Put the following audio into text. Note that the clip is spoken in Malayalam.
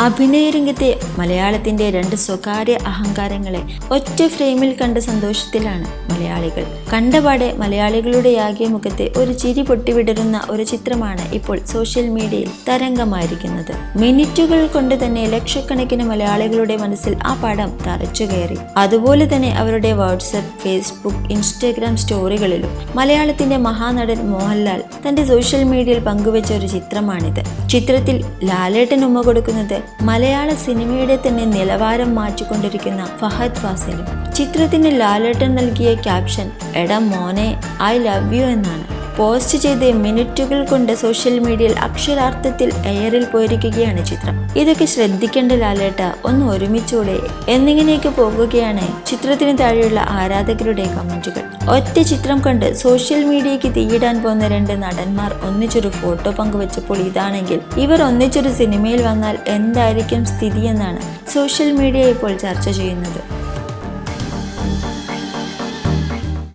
അഭിനയരംഗത്തെ മലയാളത്തിന്റെ രണ്ട് സ്വകാര്യ അഹങ്കാരങ്ങളെ ഒറ്റ ഫ്രെയിമിൽ കണ്ട സന്തോഷത്തിലാണ് മലയാളികൾ. കണ്ടപാടെ മലയാളികളുടെ ആകെ മുഖത്തെ ഒരു ചിരി പൊട്ടിവിടരുന്ന ഒരു ചിത്രമാണ് ഇപ്പോൾ സോഷ്യൽ മീഡിയയിൽ തരംഗമായിരിക്കുന്നത്. മിനിറ്റുകൾ കൊണ്ട് തന്നെ ലക്ഷക്കണക്കിന് മലയാളികളുടെ മനസ്സിൽ ആ പടം തറച്ചു കയറി. അതുപോലെ തന്നെ അവരുടെ വാട്സപ്പ് ഫേസ്ബുക്ക് ഇൻസ്റ്റഗ്രാം സ്റ്റോറികളിലും മലയാളത്തിന്റെ മഹാനടൻ മോഹൻലാൽ തന്റെ സോഷ്യൽ മീഡിയയിൽ പങ്കുവച്ച ഒരു ചിത്രമാണിത്. ചിത്രത്തിൽ ലാലേട്ടൻ ഉമ്മ കൊടുക്കുന്നത് മലയാള സിനിമയുടെ തന്നെ നിലവാരം മാറ്റിക്കൊണ്ടിരിക്കുന്ന ഫഹദ് ഫാസിലും ചിത്രത്തിന് ലാലേട്ടൻ നൽകിയ ക്യാപ്ഷൻ എടാ മോനെ ഐ ലവ് യു എന്നാണ്. പോസ്റ്റ് ചെയ്ത് മിനിറ്റുകൾ കൊണ്ട് സോഷ്യൽ മീഡിയയിൽ അക്ഷരാർത്ഥത്തിൽ എയറിൽ പോയിരിക്കുകയാണ് ചിത്രം. ഇതൊക്കെ ശ്രദ്ധിക്കേണ്ട ലാലേട്ട ഒന്ന് ഒരുമിച്ചൂടെ. എന്നിങ്ങനെയൊക്കെ പോകുകയാണ് ചിത്രത്തിന് താഴെയുള്ള ആരാധകരുടെ കമന്റുകൾ. ഒറ്റ ചിത്രം കണ്ട് സോഷ്യൽ മീഡിയയ്ക്ക് തീയിടാൻ പോകുന്ന രണ്ട് നടന്മാർ ഒന്നിച്ചൊരു ഫോട്ടോ പങ്കുവച്ചപ്പോൾ ഇതാണെങ്കിൽ ഇവർ ഒന്നിച്ചൊരു സിനിമയിൽ വന്നാൽ എന്തായിരിക്കും സ്ഥിതി എന്നാണ് സോഷ്യൽ മീഡിയ ഇപ്പോൾ ചർച്ച ചെയ്യുന്നത്.